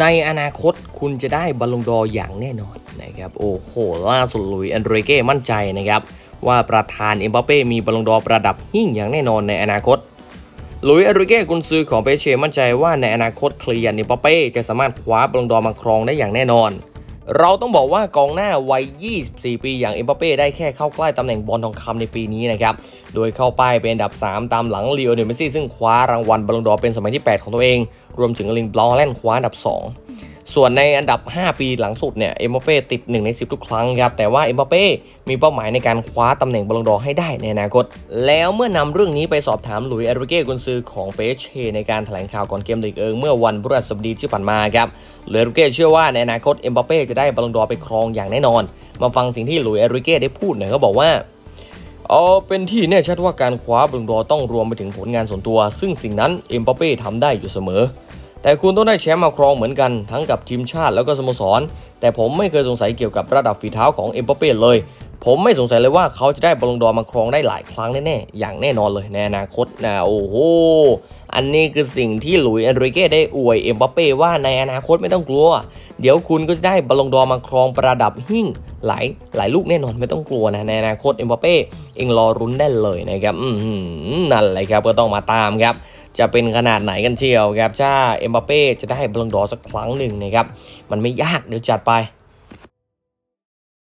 ในอนาคตคุณจะได้บอลลงดออย่างแน่นอนนะครับโอ้โหล่าสุดลุยอันเดรเก้มั่นใจนะครับ ว่าประธานเอ็มบัปเป้มีบอลลงดอร์ประดับหิ่งอย่างแน่นอนในอนาคตลุยอันเดรเก้กุนซือของเปเช่มั่นใจว่าในอนาคตเคลียร์เอ็มบัปเป้จะสามารถคว้าบอลลงดอมาครองได้อย่างแน่นอน เราต้องบอกว่ากองหน้าวัย 24 ปีอย่างเอ็มบัปเป้ได้แค่เข้าใกล้ตำแหน่งบอลทองคำในปีนี้นะครับ โดยเข้าป้ายเป็นอันดับ 3 ตามหลังลีโอเนลเมซี่ซึ่งคว้ารางวัลบอลลงดอเป็นสมัยที่ 8 ของตัวเอง รวมถึงลิงบลอแลนด์คว้าอันดับ 2 ส่วนในอันดับ 5 ปีหลังสุดเนี่ยเอ็มบัปเป้ติด 1 ใน 10 ทุกครั้งครับ แต่ว่าเอ็มบัปเป้มีเป้าหมายในการคว้าตำแหน่งบอลลงดอร์ให้ได้ในอนาคต แล้วเมื่อนำเรื่องนี้ไปสอบถามหลุยส์แอริเก้กุนซือของเปเชในการแถลงข่าวก่อนเกมลีกเอิงเมื่อวันพฤหัสบดีที่ผ่านมาครับหลุยส์แอริเก้เชื่อว่าในอนาคตเอ็มบัปเป้จะได้บอลลงดอร์ไปครองอย่างแน่นอน มาฟังสิ่งที่หลุยส์แอริเก้ได้พูดหน่อยเขาบอกว่าเออเป็นที่แน่ชัดว่าการคว้าบอลลงดอร์ต้องรวมไปถึงผลงานส่วนตัว ซึ่งสิ่งนั้นเอ็มบัปเป้ทำได้อยู่เสมอ แต่คุณต้องได้แชมป์มาครองเหมือนกันทั้งกับทีมชาติแล้วก็สโมสร แต่ผมไม่เคยสงสัยเกี่ยวกับระดับฝีเท้าของเอ็มบัปเป้เลย ผมไม่สงสัยเลยว่าเขาจะได้บอลงดอมาครองได้หลายครั้งแน่ๆ อย่างแน่นอนเลยในอนาคตนะโอ้โห อันนี้คือสิ่งที่หลุยส์แอนริเก้ได้อวยเอ็มบัปเป้ว่าในอนาคตไม่ต้องกลัว เดี๋ยวคุณก็จะได้บอลงดอมาครองประดับหิ่งหลายหลายลูกแน่นอนไม่ต้องกลัวนะในอนาคตเอ็มบัปเป้เองรอรุ้นได้เลยนะครับนั่นแหละครับก็ต้องมาตามครับ จะเป็นขนาดไหนกันเชียวครับถ้าเอ็มบัปเป้จะได้บอลลงดอสักครั้งหนึ่งนะครับมันไม่ยากเดี๋ยวจัดไป